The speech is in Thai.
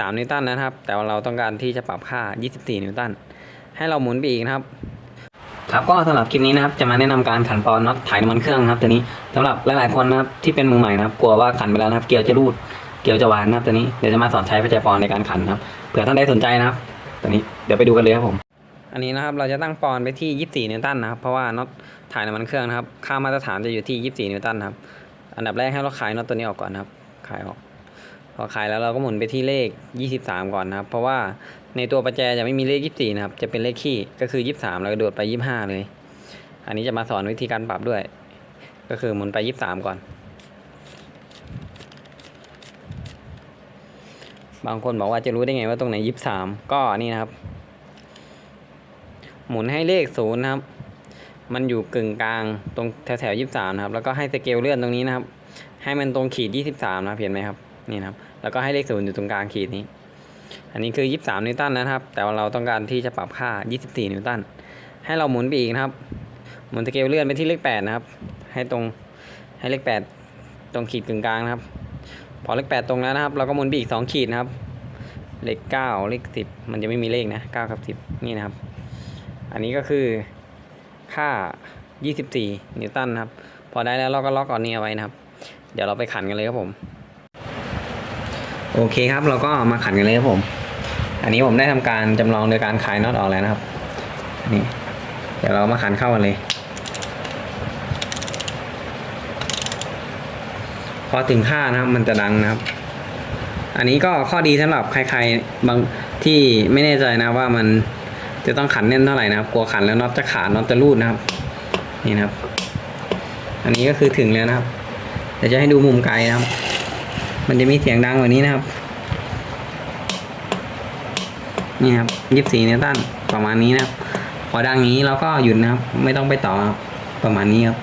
3 นิวตันนะครับ แต่ว่าเราต้องการที่จะปรับค่า 24 นิวตัน ให้เราหมุนไปอีกนะครับ ครับก็สำหรับคลิปนี้นะครับ จะมาแนะนำการขันปอนน็อตถ่ายน้ำมันเครื่องนะครับตัวนี้สำหรับหลายๆคนนะครับที่เป็นมือใหม่นะครับ กลัวว่าขันไปแล้วนะครับ เกียวจะรูด เกียวจะวานนะครับตัวนี้ เดี๋ยวจะมาสอนใช้ประแจปอนในการขันนะครับ เผื่อท่านใดสนใจนะครับตัวนี้ เดี๋ยวไปดูกันเลยครับผม อันนี้นะครับ เราจะตั้งปอนไปที่ 24 นิวตันนะครับ เพราะว่าน็อตถ่ายน้ำมันเครื่องนะครับ ค่ามาตรฐานจะอยู่ที่ 24 นิวตันครับ อันดับแรกให้เราขายน็อตตัวนี้ออกก่อนนะครับ ขายออก อขายแล้วเราก็หมุนไปที่เลข 23 ก่อนนะครับ เพราะว่าในตัวประแจจะไม่มีเลข 24 นะครับ จะเป็นเลขคี่ก็คือ 23แล้วก็โดดไป 25 เลย อันนี้จะมาสอนวิธีการปรับด้วย ก็คือหมุนไป 23 ก่อน บางคนบอกว่าจะรู้ได้ไงว่าตรงไหน 23 ก็นี่นะครับ หมุนให้เลขศูนย์นะครับ มันอยู่กึ่งกลางตรงแถวแถวยี่สามนะครับ แล้วก็ให้สเกลเลื่อนตรงนี้นะครับ ให้มันตรงขีดยี่สิบสามนะครับเห็นไหมครับ นี่นะครับ แล้วก็ให้เลขศูนย์อยู่ตรงกลางขีดนี้ อันนี้คือยี่สามนิวตันนะครับ แต่ว่าเราต้องการที่จะปรับค่ายี่สิบสี่นิวตัน ให้เราหมุนไปอีกนะครับ หมุนสเกลเลื่อนไปที่เลขแปดนะครับ ให้ตรง ให้เลขแปดตรงขีดกึ่งกลางนะครับ พอเลขแปดตรงแล้วนะครับ เราก็หมุนไปอีกสองขีดนะครับ เลขเก้าเลขสิบมันจะไม่มีเลขนะเก้ากับสิบนี่นะครับ อันนี้ก็คือค่า 24 นิวตันนะครับ พอได้แล้วเราก็ล็อกอันนี้เอาไว้นะครับ เดี๋ยวเราไปขันกันเลยครับผม โอเคครับ เราก็มาขันกันเลยครับผม อันนี้ผมได้ทำการจำลองโดยการคลายน็อตออกแล้วนะครับ นี่ เดี๋ยวเรามาขันเข้ากันเลย พอถึงค่านะครับ มันจะดังนะครับ อันนี้ก็ข้อดีสำหรับใครๆบางที่ไม่แน่ใจนะว่ามันจะต้องขันแน่นเท่าไหร่นะครับ กลัวขันแล้วน็อตจะขาดน็อตจะรูดนะครับ นี่นะครับ อันนี้ก็คือถึงแล้วนะครับ เดี๋ยวจะให้ดูมุมไกลนะครับ มันจะมีเสียงดังกว่านี้นะครับ นี่ครับยี่สิบสี่นิวตันประมาณนี้นะครับ พอดังอย่างนี้เราก็หยุดนะครับ ไม่ต้องไปต่อครับประมาณนี้ครับ